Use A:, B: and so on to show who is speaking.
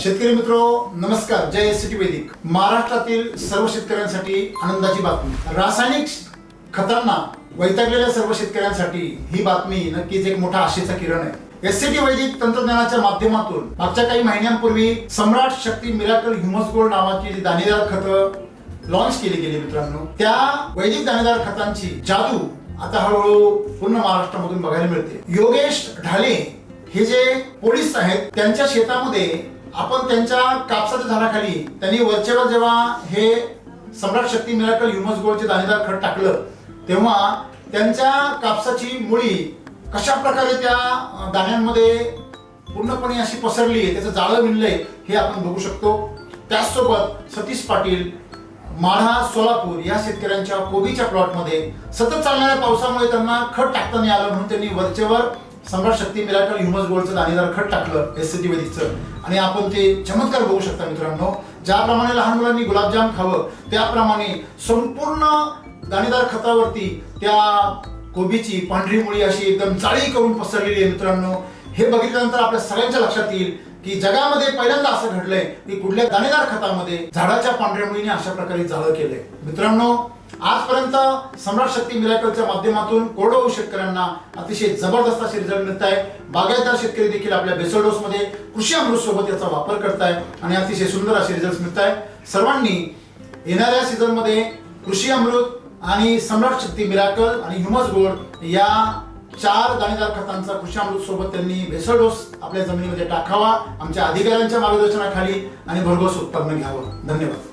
A: शेतकरी मित्र नमस्कार. जय एस टी वैदिक. महाराष्ट्रातील सर्व शेतकऱ्यांसाठी आनंदाची बातमी. रासायनिक खतांना वैतागलेल्या सर्व शेतकऱ्यांसाठी ही बातमी नक्कीच एक मोठा आशेचा किरण आहे. एस टी वैदिक तंत्रज्ञानाच्या माध्यमातून मागच्या काही महिन्यांपूर्वी Samrat Shakti miracle humus gold नावाची जी दाणेदार खतं लॉन्च केली गेली मित्रांनो त्या वैदिक दाणेदार खतांची जादू आता हळूहळू पूर्ण महाराष्ट्रामधून बघायला मिळते. योगेश ढाले हे जे पोलीस आहेत त्यांच्या शेतामध्ये आपण त्यांच्या कापसाच्या झाडाखाली त्यांनी वरचेवर जेव्हा हे सम्राट शक्ती मिराकल ह्युमस गोल्डचे दाणेदार खत टाकलं तेव्हा त्यांच्या कापसाची मुळी कशा प्रकारे त्या दाण्यांमध्ये पूर्णपणे अशी पसरली आहे त्याचं जाळं विणलंय हे आपण बघू शकतो. त्याचसोबत सतीश पाटील माढा सोलापूर या शेतकऱ्यांच्या कोबीच्या प्लॉटमध्ये सतत चालणाऱ्या पावसामुळे त्यांना खत टाकता नाही आलं म्हणून त्यांनी वरचेवर सम्राट शक्ती मिराकल ह्युमस गोल्डचं दाणेदार खत टाकलं एस सी वेदिकचं आणि आपण ते चमत्कार बघू शकता मित्रांनो. ज्याप्रमाणे लहान मुलांनी गुलाबजाम खावं त्याप्रमाणे संपूर्ण दाणेदार खतावरती त्या कोबीची पांढरी मुळी अशी एकदम जाळी करून पसरलेली आहे मित्रांनो. हे बघितल्यानंतर आपल्या सगळ्यांच्या लक्षात येईल की जगामध्ये पहिल्यांदा असं घडलंय की कुठल्या दाणेदार खतामध्ये झाडाच्या पांढऱ्या मुळीने अशा प्रकारे जाळं केलंय. मित्रांनो आजपर्यंत सम्राट शक्ती मिराकलच्या माध्यमातून कोरडवाहू शेतकऱ्यांना अतिशय जबरदस्त असे रिझल्ट मिळत आहे बागायतदार शेतकरी देखील आपल्या बेसोडोस मध्ये कृषी अमृत सोबत याचा वापर करताय आणि अतिशय सुंदर असे रिझल्ट मिळत आहे सर्वांनी येणाऱ्या सीझनमध्ये कृषी अमृत आणि सम्राट शक्ती मिराकल आणि ह्युमस गोल्ड या चार दाणेदार खतांचा कृषी अमृत सोबत त्यांनी भेसळ डोस आपल्या जमिनीमध्ये टाकावा आमच्या अधिकाऱ्यांच्या मार्गदर्शनाखाली आणि भरघोस उत्पन्न घ्यावं. धन्यवाद.